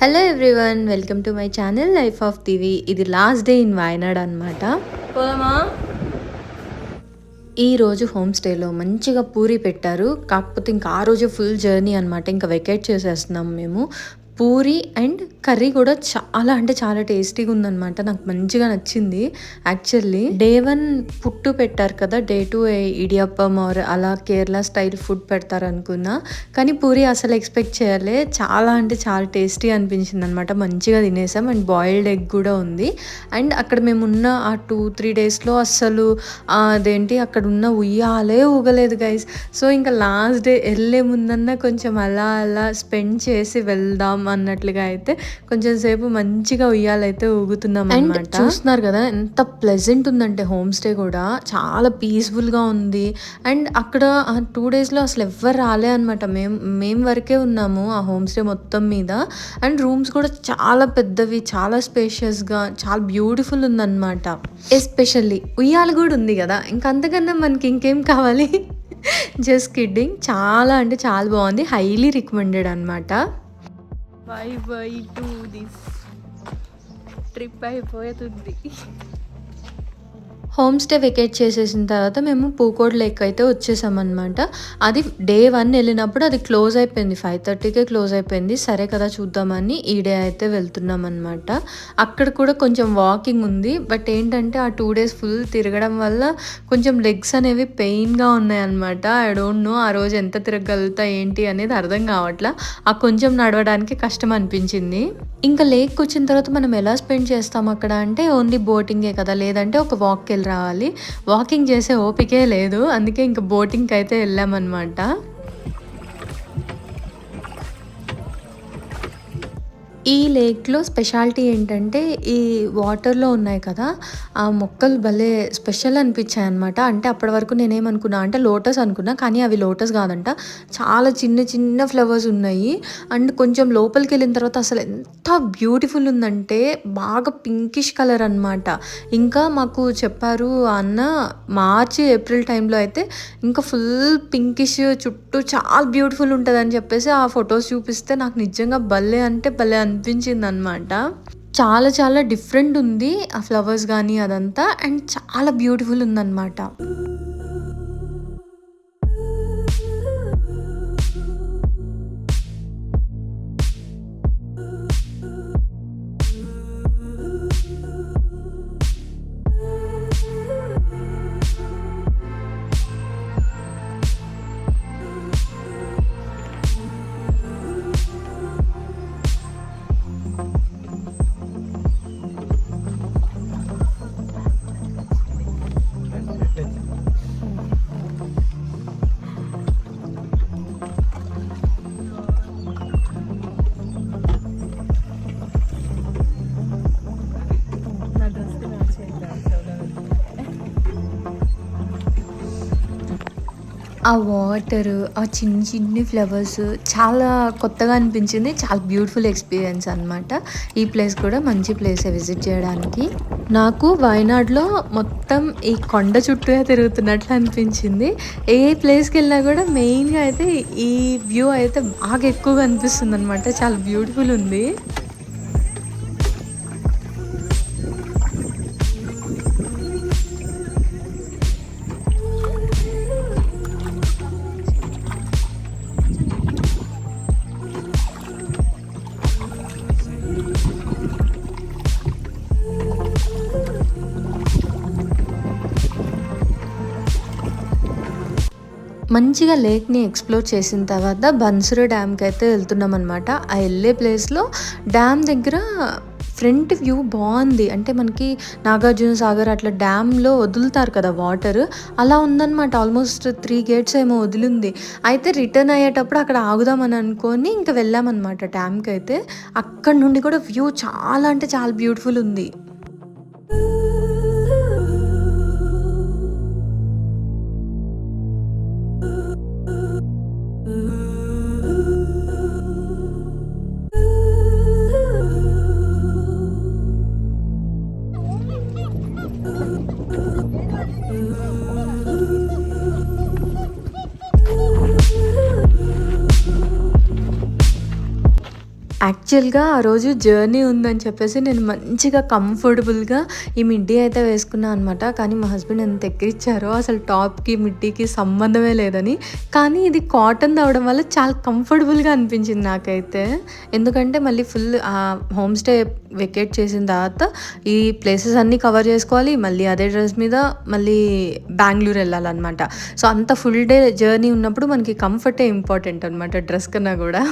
Hello everyone welcome to my channel life of TV ఇది last day in Wayanad అనమాట పోదామా? ఈ రోజు హోమ్ స్టేలో మంచిగా పూరి పెట్టారు. కాకపోతే ఇంకా ఆ రోజు ఫుల్ జర్నీ అనమాట ఇంకా వెకేట్ చేసేస్తున్నాం మేము. పూరి అండ్ కర్రీ కూడా చాలా అంటే చాలా టేస్టీగా ఉందన్నమాట. నాకు మంచిగా నచ్చింది యాక్చువల్లీ. డే వన్ పుట్టు పెట్టారు కదా డే టూ ఇడియప్పం ఆర్ అలా కేరళ స్టైల్ ఫుడ్ పెడతారు అనుకున్నా కానీ పూరి అసలు ఎక్స్పెక్ట్ చేయాలి. చాలా అంటే చాలా టేస్టీ అనిపించింది అనమాట మంచిగా తినేసాం అండ్ బాయిల్డ్ ఎగ్ కూడా ఉంది. అండ్ అక్కడ మేము ఉన్న ఆ టూ త్రీ డేస్లో అస్సలు అదేంటి అక్కడ ఉన్న ఉయ్యాలే ఊగలేదు గైస్ సో ఇంకా లాస్ట్ డే వెళ్ళే ముందన్న కొంచెం అలా అలా స్పెండ్ చేసి వెళ్దాం అన్నట్లుగా అయితే కొంచెం సేపు మంచిగా ఉయ్యాలైతే ఊగుతున్నాం అనమాట చూస్తున్నారు కదా ఎంత ప్లెజెంట్ ఉందంటే హోమ్ స్టే కూడా. చాలా పీస్ఫుల్గా ఉంది. అండ్ అక్కడ టూ డేస్లో అసలు ఎవ్వరు రాలే అనమాట మేము మేము వరకే ఉన్నాము ఆ హోమ్ స్టే మొత్తం మీద. అండ్ రూమ్స్ కూడా చాలా పెద్దవి చాలా స్పేషియస్గా చాలా బ్యూటిఫుల్ ఉందన్నమాట. ఎస్పెషల్లీ ఉయ్యాల కూడా ఉంది కదా ఇంకా అంతకన్నా మనకి ఇంకేం కావాలి? జస్ట్ కిడ్డింగ్ చాలా అంటే చాలా బాగుంది. హైలీ రికమెండెడ్ అనమాట bye bye to this trip అయిపోతుంది హోమ్ స్టే వెకేట్ చేసేసిన తర్వాత మేము పూకోడ్ లేక్ అయితే వచ్చేసామన్నమాట. అది డే వన్ వెళ్ళినప్పుడు అది క్లోజ్ అయిపోయింది. ఫైవ్ థర్టీకే క్లోజ్ అయిపోయింది. సరే కదా చూద్దామని ఈ డే అయితే వెళ్తున్నాం అనమాట అక్కడ కూడా కొంచెం వాకింగ్ ఉంది. బట్ ఏంటంటే ఆ టూ డేస్ ఫుల్ తిరగడం వల్ల కొంచెం లెగ్స్ అనేవి పెయిన్గా ఉన్నాయన్నమాట. ఐ డోంట్ నో ఆ రోజు ఎంత తిరగలుగుతా ఏంటి అనేది అర్థం కావట్లా. ఆ కొంచెం నడవడానికి కష్టం అనిపించింది. ఇంకా లేక్ వచ్చిన తర్వాత మనం ఎలా స్పెండ్ చేస్తాం అక్కడ అంటే ఓన్లీ బోటింగే కదా. లేదంటే ఒక వాక్కి వెళ్ళి రావాలి. వాకింగ్ చేసే ఓపికే లేదు. అందుకే ఇంకా బోటింగ్కి అయితే వెళ్ళామన్నమాట. ఈ లేక్లో స్పెషాలిటీ ఏంటంటే ఈ వాటర్లో ఉన్నాయి కదా ఆ మొక్కలు భలే స్పెషల్ అనిపించాయి అనమాట అంటే అప్పటి వరకు నేనేమనుకున్నా అంటే లోటస్ అనుకున్నా కానీ అవి లోటస్ కాదంట. చాలా చిన్న చిన్న ఫ్లవర్స్ ఉన్నాయి. అండ్ కొంచెం లోపలికి వెళ్ళిన తర్వాత అసలు ఎంత బ్యూటిఫుల్ ఉందంటే బాగా పింకిష్ కలర్ అనమాట ఇంకా మాకు చెప్పారు అన్న మార్చి ఏప్రిల్ టైంలో అయితే ఇంకా ఫుల్ పింకిష్ చుట్టూ చాలా బ్యూటిఫుల్ ఉంటుందని చెప్పేసి ఆ ఫొటోస్ చూపిస్తే నాకు నిజంగా భలే అంటే భలే అనిపించింది అనమాట చాలా చాలా డిఫరెంట్ ఉంది ఆ ఫ్లవర్స్ కానీ అదంతా. అండ్ చాలా బ్యూటిఫుల్ ఉందన్నమాట. ఆ వాటర్ ఆ చిన్న చిన్ని ఫ్లవర్స్ చాలా కొత్తగా అనిపించింది. చాలా బ్యూటిఫుల్ ఎక్స్పీరియన్స్ అన్నమాట. ఈ ప్లేస్ కూడా మంచి ప్లేస్ విజిట్ చేయడానికి. నాకు వయనాడ్లో మొత్తం ఈ కొండ చుట్టూ తిరుగుతున్నట్లు అనిపించింది. ఏ ప్లేస్కి వెళ్ళినా కూడా మెయిన్గా అయితే ఈ వ్యూ అయితే బాగా ఎక్కువగా అనిపిస్తుంది అనమాట చాలా బ్యూటిఫుల్ ఉంది. మంచిగా లేక్ని ఎక్స్ప్లోర్ చేసిన తర్వాత బన్సుర డ్యామ్కి అయితే వెళ్తున్నాం అనమాట ఆ వెళ్ళే ప్లేస్లో డ్యామ్ దగ్గర ఫ్రంట్ వ్యూ బాగుంది. అంటే మనకి నాగార్జున సాగర్ అట్లా డ్యామ్లో వదులుతారు కదా వాటర్. అలా ఉందన్నమాట. ఆల్మోస్ట్ త్రీ గేట్స్ ఏమో వదిలింది. అయితే రిటర్న్ అయ్యేటప్పుడు అక్కడ ఆగుదామని అనుకొని ఇంకా వెళ్ళామన్నమాట డ్యామ్కి అయితే అక్కడ నుండి కూడా వ్యూ చాలా అంటే చాలా బ్యూటిఫుల్ ఉంది. యాక్చువల్గా ఆ రోజు జర్నీ ఉందని చెప్పేసి నేను మంచిగా కంఫర్టబుల్గా ఈ మిడ్డీ అయితే వేసుకున్నాను అనమాట కానీ మా హస్బెండ్ ఎంత ఎక్కిరిచ్చారో అసలు టాప్కి మిడ్డీకి సంబంధమే లేదని. కానీ ఇది కాటన్ అవడం వల్ల చాలా కంఫర్టబుల్గా అనిపించింది నాకైతే. ఎందుకంటే మళ్ళీ ఫుల్ హోమ్ స్టే వెకేట్ చేసిన తర్వాత ఈ ప్లేసెస్ అన్నీ కవర్ చేసుకోవాలి మళ్ళీ అదే డ్రెస్ మీద మళ్ళీ బెంగళూరు వెళ్ళాలన్నమాట. సో అంత ఫుల్ డే జర్నీ ఉన్నప్పుడు మనకి కంఫర్టే ఇంపార్టెంట్ అనమాట డ్రెస్ కన్నా కూడా.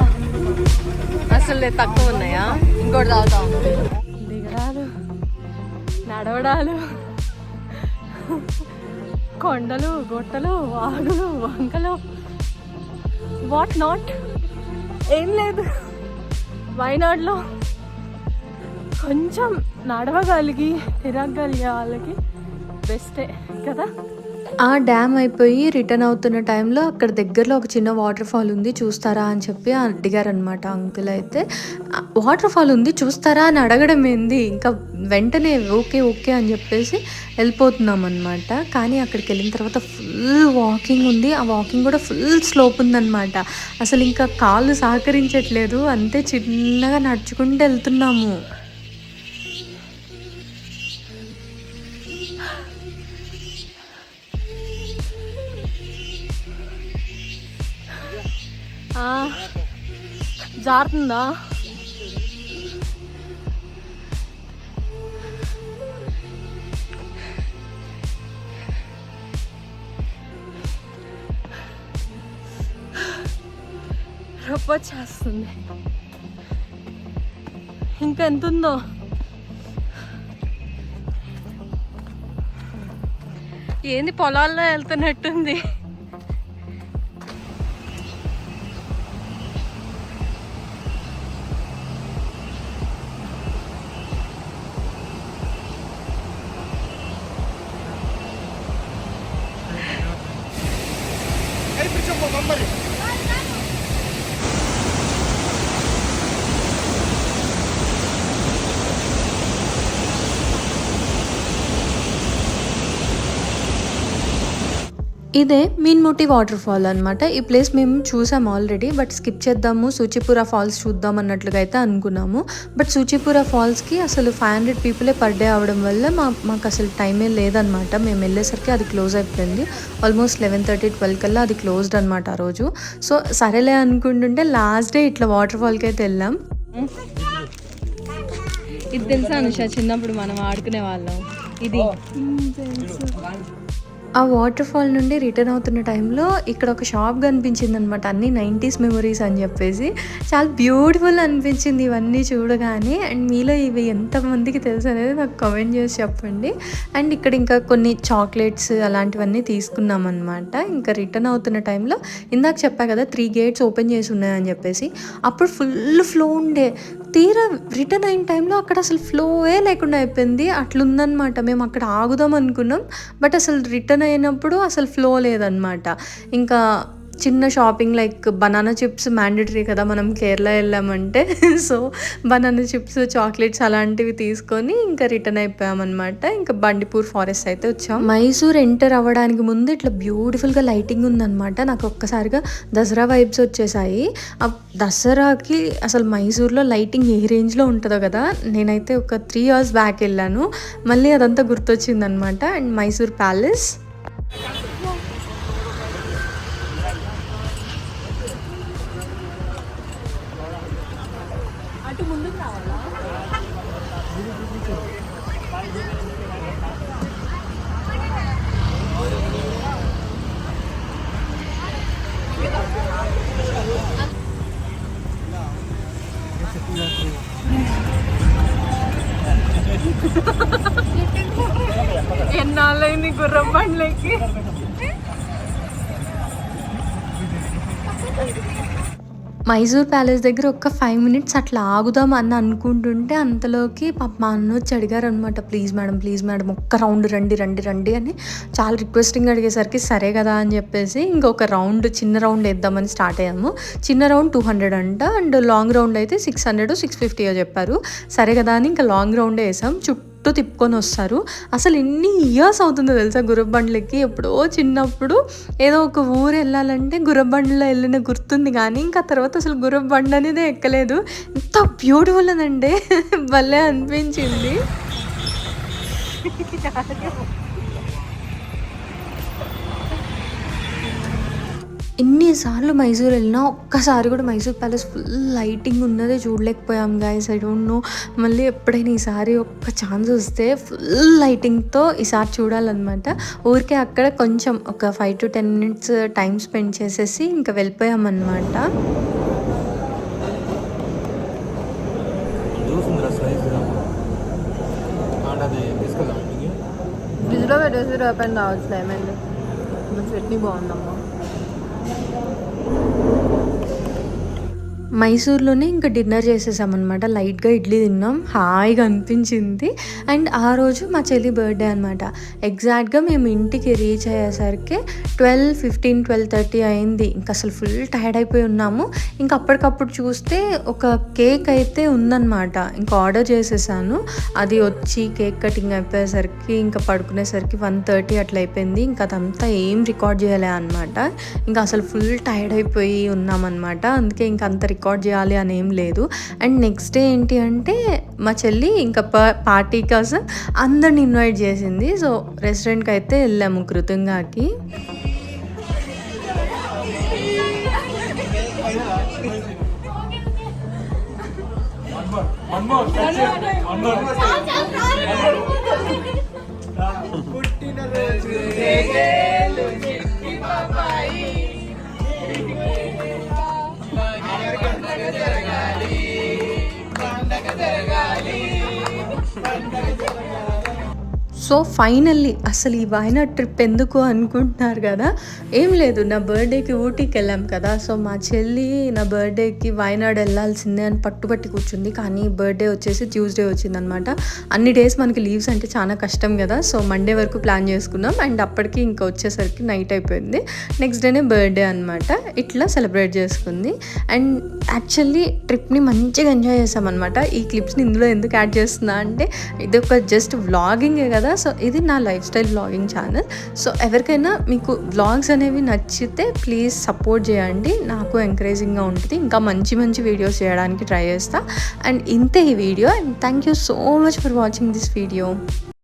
నీళ్ళే అసలు తక్కువ ఉన్నాయా? ఇంకోటి తాగుతా దిగడాలు నడవడాలు. కొండలు గుట్టలు వాగులు వంకలు. వాట్ నాట్ ఏం లేదు. వైనాడ్లో కొంచెం నడవగలిగి తిరగగలిగే వాళ్ళకి బెస్టే కదా? ఆ డ్యామ్ అయిపోయి రిటర్న్ అవుతున్న టైంలో అక్కడ దగ్గరలో ఒక చిన్న వాటర్ ఫాల్ ఉంది చూస్తారా అని చెప్పి అడిగారనమాట అంకుల్ అయితే. వాటర్ ఫాల్ ఉంది చూస్తారా అని అడగడం ఏంది? ఇంకా వెంటనే ఓకే ఓకే అని చెప్పేసి వెళ్ళిపోతున్నాం అనమాట కానీ అక్కడికి వెళ్ళిన తర్వాత ఫుల్ వాకింగ్ ఉంది. ఆ వాకింగ్ కూడా ఫుల్ స్లోప్ ఉందన్నమాట. అసలు ఇంకా కాళ్ళు సహకరించట్లేదు. అంతే చిన్నగా నడుచుకుంటూ వెళ్తున్నాము. జారుతుందా రొప్ప చేస్తుంది ఇంకా ఎంత ఉందో ఏంది పొలాల్లో వెళ్తున్నట్టుంది? ఇదే మీన్ముటి వాటర్ ఫాల్ అనమాట ఈ ప్లేస్ మేము చూసాం ఆల్రెడీ బట్ స్కిప్ చేద్దాము. సూచిపుర ఫాల్స్ చూద్దాం అన్నట్లుగా అయితే అనుకున్నాము. బట్ సూచిపుర ఫాల్స్కి అసలు ఫైవ్ హండ్రెడ్ పీపులే పర్ డే అవడం వల్ల మా మాకు అసలు టైమే లేదనమాట మేము వెళ్ళేసరికి అది క్లోజ్ అయిపోయింది. ఆల్మోస్ట్ లెవెన్ థర్టీ ట్వెల్వ్ కల్లా అది క్లోజ్డ్ అనమాట ఆ రోజు. సో సరేలే అనుకుంటుంటే లాస్ట్ డే ఇట్లా వాటర్ ఫాల్కి అయితే వెళ్ళాం. ఇది తెలుసా అనుష? చిన్నప్పుడు మనం ఆడుకునే వాళ్ళం. ఇది. ఆ వాటర్ ఫాల్ నుండి రిటర్న్ అవుతున్న టైంలో ఇక్కడ ఒక షాప్ కనిపించింది అనమాట అన్ని నైంటీస్ మెమొరీస్ అని చెప్పేసి. చాలా బ్యూటిఫుల్ అనిపించింది ఇవన్నీ చూడగానే. అండ్ మీలో ఇవి ఎంతమందికి తెలుసు అనేది నాకు కమెంట్ చేసి చెప్పండి. అండ్ ఇక్కడ ఇంకా కొన్ని చాక్లెట్స్ అలాంటివన్నీ తీసుకున్నాం అనమాట ఇంకా రిటర్న్ అవుతున్న టైంలో ఇందాక చెప్పా కదా త్రీ గేట్స్ ఓపెన్ చేసి ఉన్నాయని చెప్పేసి. అప్పుడు ఫుల్ ఫ్లో ఉండే. తీరా రిటర్న్ అయిన టైంలో అక్కడ అసలు ఫ్లోవే లేకుండా అయిపోయింది. అట్లుందనమాట మేము అక్కడ ఆగుదాం అనుకున్నాం. బట్ అసలు రిటర్న్ అయినప్పుడు అసలు ఫ్లో లేదనమాట ఇంకా చిన్న shopping like banana chips mandatory కదా మనం కేరళ వెళ్ళామంటే. సో బనానా చిప్స్ చాక్లెట్స్ అలాంటివి తీసుకొని ఇంకా రిటర్న్ అయిపోయామన్నమాట. ఇంకా బండిపూర్ ఫారెస్ట్ అయితే వచ్చాం. మైసూర్ ఎంటర్ అవ్వడానికి ముందు ఇట్లా బ్యూటిఫుల్గా లైటింగ్ ఉందన్నమాట. నాకు ఒక్కసారిగా దసరా వైబ్స్ వచ్చేసాయి. ఆ దసరాకి అసలు మైసూర్లో లైటింగ్ ఏ రేంజ్లో ఉంటుందో కదా నేనైతే ఒక త్రీ ఇయర్స్ బ్యాక్ వెళ్ళాను. మళ్ళీ అదంతా గుర్తొచ్చిందనమాట and Mysore palace. Enak ini gurapan lagi. Mysore palace దగ్గర ఒక ఫైవ్ మినిట్స్ అట్లా ఆగుదాం అని అనుకుంటుంటే అంతలోకి పాప మా అన్న వచ్చి అడిగారు అనమాట ప్లీజ్ మేడం ప్లీజ్ మేడం ఒక్క రౌండ్ రండి రండి రండి అని. చాలా రిక్వెస్టింగ్ అడిగేసరికి సరే కదా అని చెప్పేసి ఇంకొక రౌండ్ చిన్న రౌండ్ వేద్దామని స్టార్ట్ అయ్యాము. చిన్న రౌండ్ టూ హండ్రెడ్ అంట అండ్ లాంగ్ రౌండ్ అయితే సిక్స్ హండ్రెడ్ సిక్స్ ఫిఫ్టీ చెప్పారు. సరే కదా అని ఇంకా లాంగ్ రౌండ్ వేసాం. చుట్టూ తిప్పుకొని వస్తారు. అసలు ఎన్ని ఇయర్స్ అవుతుందో తెలుసా గుర్రబండ్లకి? ఎప్పుడో చిన్నప్పుడు ఏదో ఒక ఊరు వెళ్ళాలంటే గుర్రబండ్లో వెళ్ళిన గుర్తుంది కానీ ఇంకా తర్వాత అసలు గుర్రబండి అనేది ఎక్కలేదు. ఎంత బ్యూటిఫుల్ అదండి భలే అనిపించింది. ఎన్నిసార్లు మైసూర్ వెళ్ళినా ఒక్కసారి కూడా మైసూర్ ప్యాలెస్ ఫుల్ లైటింగ్ ఉన్నదే చూడలేకపోయాం గాయస్ ఐ డోంట్ నో మళ్ళీ ఎప్పుడైనా ఈసారి ఒక్క ఛాన్స్ వస్తే ఫుల్ లైటింగ్తో ఈసారి చూడాలన్నమాట. ఊరికే అక్కడ కొంచెం ఒక five to ten minutes time spend చేసేసి ఇంకా వెళ్ళిపోయామన్నమాట. ఫ్రిడ్జ్లో పెట్టేసి రావచ్చు ఏమైంది? చట్నీ బాగుందమ్మా. మైసూర్లోనే ఇంకా డిన్నర్ చేసేసామన్నమాట. లైట్గా ఇడ్లీ తిన్నాం. హాయిగా అనిపించింది. అండ్ ఆ రోజు మా చెల్లి బర్త్డే అనమాట ఎగ్జాక్ట్గా మేము ఇంటికి రీచ్ అయ్యేసరికి ట్వెల్వ్ ఫిఫ్టీన్ ట్వెల్వ్ థర్టీ అయింది. ఇంకా అసలు ఫుల్ టైర్డ్ అయిపోయి ఉన్నాము. ఇంకా అప్పటికప్పుడు చూస్తే ఒక కేక్ అయితే ఉందన్నమాట. ఇంకా ఆర్డర్ చేసేసాను. అది వచ్చి కేక్ కటింగ్ అయిపోయేసరికి ఇంకా పడుకునేసరికి వన్ థర్టీ అట్లా అయిపోయింది. ఇంకా అదంతా ఏం రికార్డ్ చేయలే అనమాట ఇంకా అసలు ఫుల్ టైర్డ్ అయిపోయి ఉన్నామన్నమాట. అందుకే ఇంకా అంత రికార్డ్ చేయాలి అని ఏం లేదు. అండ్ నెక్స్ట్ డే ఏంటి అంటే మా చెల్లి ఇంకా పార్టీ కోసం అందరిని ఇన్వైట్ చేసింది. సో రెస్టారెంట్కి అయితే వెళ్ళాము కృతంగాకి. సో ఫైనల్లీ అసలు ఈ వాయనాడ్ ట్రిప్ ఎందుకు అనుకుంటున్నారు కదా? ఏం లేదు నా బర్త్డేకి ఊటీకి వెళ్ళాం కదా. సో మా చెల్లి నా బర్త్డేకి వాయనాడ్ వెళ్ళాల్సిందే అని పట్టుబట్టి కూర్చుంది. కానీ బర్త్డే వచ్చేసి ట్యూస్డే వచ్చిందనమాట. అన్ని డేస్ మనకి లీవ్స్ అంటే చాలా కష్టం కదా. సో మండే వరకు ప్లాన్ చేసుకున్నాం. అండ్ అప్పటికి ఇంకా వచ్చేసరికి నైట్ అయిపోయింది. నెక్స్ట్ డేనే బర్త్డే అనమాట ఇట్లా సెలబ్రేట్ చేసుకుంది. అండ్ యాక్చువల్లీ ట్రిప్ని మంచిగా ఎంజాయ్ చేసామన్నమాట. ఈ క్లిప్స్ని ఇందులో ఎందుకు యాడ్ చేస్తున్నా అంటే ఇది ఒక జస్ట్ వ్లాగింగే కదా. సో ఇది నా life style blogging channel so ఎవరికైనా మీకు వ్లాగ్స్ అనేవి నచ్చితే ప్లీజ్ సపోర్ట్ చేయండి. నాకు ఎంకరేజింగ్గా ఉంటుంది. ఇంకా మంచి మంచి వీడియోస్ చేయడానికి ట్రై చేస్తా. అండ్ ఇంతే ఈ video and thank you so much for watching this video